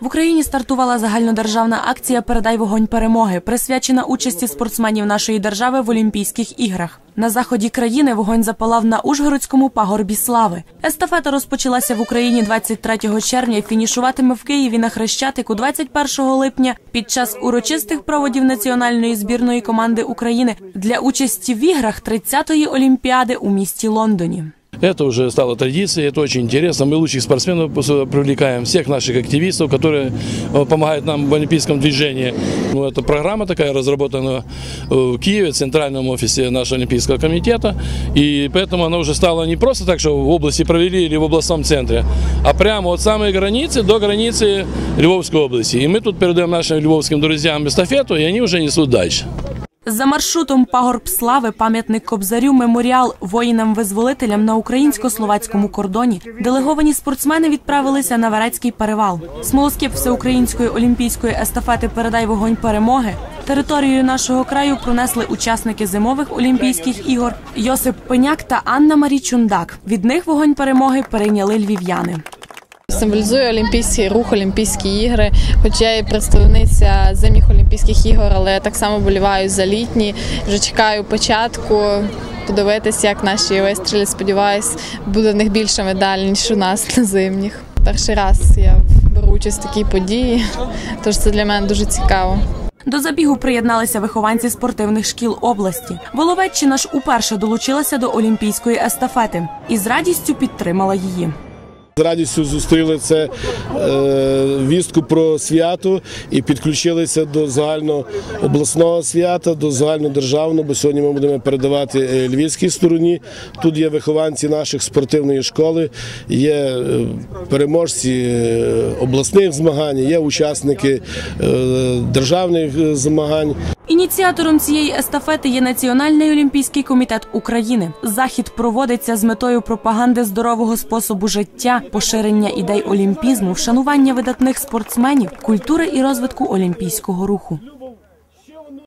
В Україні стартувала загальнодержавна акція Передай вогонь перемоги, присвячена участі спортсменів нашої держави в Олімпійських іграх. На заході країни вогонь запалав на Ужгородському пагорбі слави. Естафета розпочалася в Україні 23 червня. і Фінішуватиме в Києві на Хрещатику 21 липня під час урочистих проводів національної збірної команди України для участі в іграх 30-ї олімпіади у місті Лондоні. Это уже стало традицией, это очень интересно. Мы лучших спортсменов привлекаем, всех наших активистов, которые э, помогают нам в олимпийском движении. Ну, это программа такая разработана в Киеве, в центральном офисе нашего Олимпийского комитета. И поэтому она уже стала не просто так, что в области провели или в областном центре, а прямо от самой границы до границы Львовской области. И мы тут передаем нашим львовским друзьям эстафету, и они уже несут дальше. За маршрутом пагорб слави, пам'ятник Кобзарю, меморіал воїнам-визволителям на українсько-словацькому кордоні. Делеговані спортсмени відправилися на Верецький перевал. Смолоскип всеукраїнської олімпійської естафети Передай вогонь перемоги. Територією нашого краю пронесли учасники зимових олімпійських ігор Йосип Пеняк та Анна Марі Чундак. Від них вогонь перемоги перейняли львів'яни. Символізує олімпійський рух, Олімпійські ігри. Хоч я і представниця зимніх Олімпійських ігор, але так само боліваю за літні. Вже чекаю початку. Подивитися, як наші вистріли. Сподіваюсь, буде в них більше медаль, ніж у нас на зимніх. Перший раз я беру участь в такій події, тож це для мене дуже цікаво. До забігу приєдналися вихованці спортивних шкіл області. Воловеччина ж уперше долучилася до олімпійської естафети і з радістю підтримала її. З радістю зустріли це е, вістку про свято і підключилися до загальнообласного свята, до загальнодержавного, бо сьогодні ми будемо передавати е, львівській стороні. Тут є вихованці наших спортивної школи, є е, переможці обласних змагань, є учасники державних змагань. Ініціатором цієї естафети є Національний олімпійський комітет України. Захід проводиться з метою пропаганди здорового способу життя, поширення ідей олімпізму, вшанування видатних спортсменів, культури і розвитку олімпійського руху.